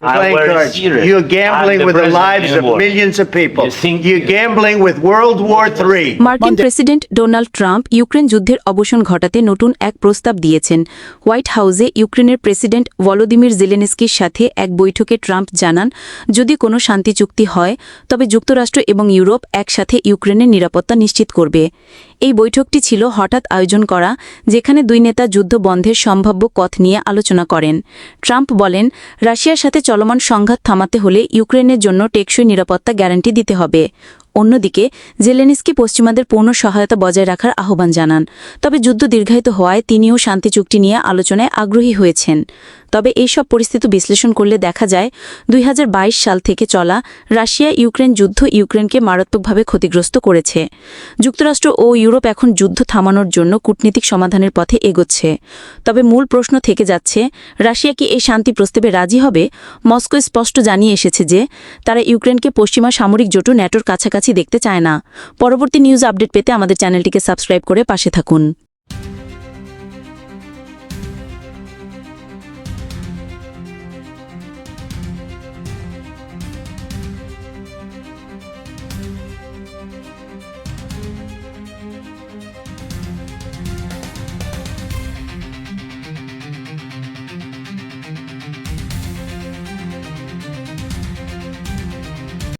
playing very cards. serious. You're I'm gambling the with the president lives of war. millions of people. You think- You're gambling with World War III. মার্কিন president Donald Trump Ukraine যুদ্ধের অবসান ঘটাতে নতুন এক প্রস্তাব দিয়েছেন white হাউসে ইউক্রেনের প্রেসিডেন্ট ভলোদিমির জেলেনস্কির সাথে এক বৈঠকে ট্রাম্প জানান যদি কোনো শান্তি চুক্তি হয় তবে যুক্তরাষ্ট্র এবং ইউরোপ একসাথে ইউক্রেনের নিরাপত্তা নিশ্চিত করবে এই বৈঠকটি ছিল হঠাৎ আয়োজন করা, যেখানে দুই নেতা যুদ্ধ বন্ধের সম্ভাব্য পথ নিয়ে আলোচনা করেন। ট্রাম্প বলেন, রাশিয়ার সাথে চলমান সংঘাত থামাতে হলে ইউক্রেনের জন্য টেকসই নিরাপত্তা গ্যারান্টি দিতে হবে। অন্যদিকে, জেলেনিস্কি পশ্চিমাদের পূর্ণ সহায়তা বজায় রাখার আহ্বান জানান। তবে যুদ্ধ দীর্ঘায়িত হওয়ায় তিনিও শান্তি চুক্তি নিয়ে আলোচনায় আগ্রহী হয়েছেন। তবে এইসব পরিস্থিতি বিশ্লেষণ করলে দেখা যায়, দুই হাজার বাইশ সাল থেকে চলা রাশিয়া ইউক্রেন যুদ্ধ ইউক্রেনকে মারাত্মকভাবে ক্ষতিগ্রস্ত করেছে। যুক্তরাষ্ট্র ও ইউরোপ এখন যুদ্ধ থামানোর জন্য কূটনীতিক সমাধানের পথে এগোচ্ছে। তবে মূল প্রশ্ন থেকে যাচ্ছে, রাশিয়া কি এই শান্তি প্রস্তাবে রাজি হবে? মস্কো স্পষ্ট জানিয়ে এসেছে যে, তারা ইউক্রেনকে পশ্চিমা সামরিক জোটু ন্যাটোর কাছাকাছি দেখতে চায় না। পরবর্তী নিউজ আপডেট পেতে আমাদের চ্যানেলটিকে সাবস্ক্রাইব করে পাশে থাকুন।